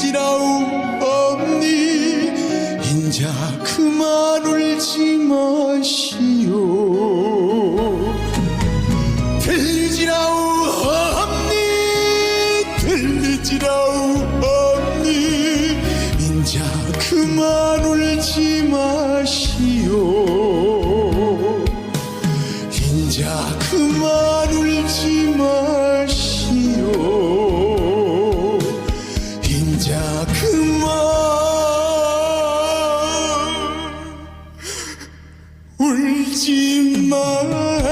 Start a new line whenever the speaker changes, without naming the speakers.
지라움 없니 인자 그만 울지 마시오 들리지라우 없니 인자 그만 울지 마시오 인자 그만 울 울지 마.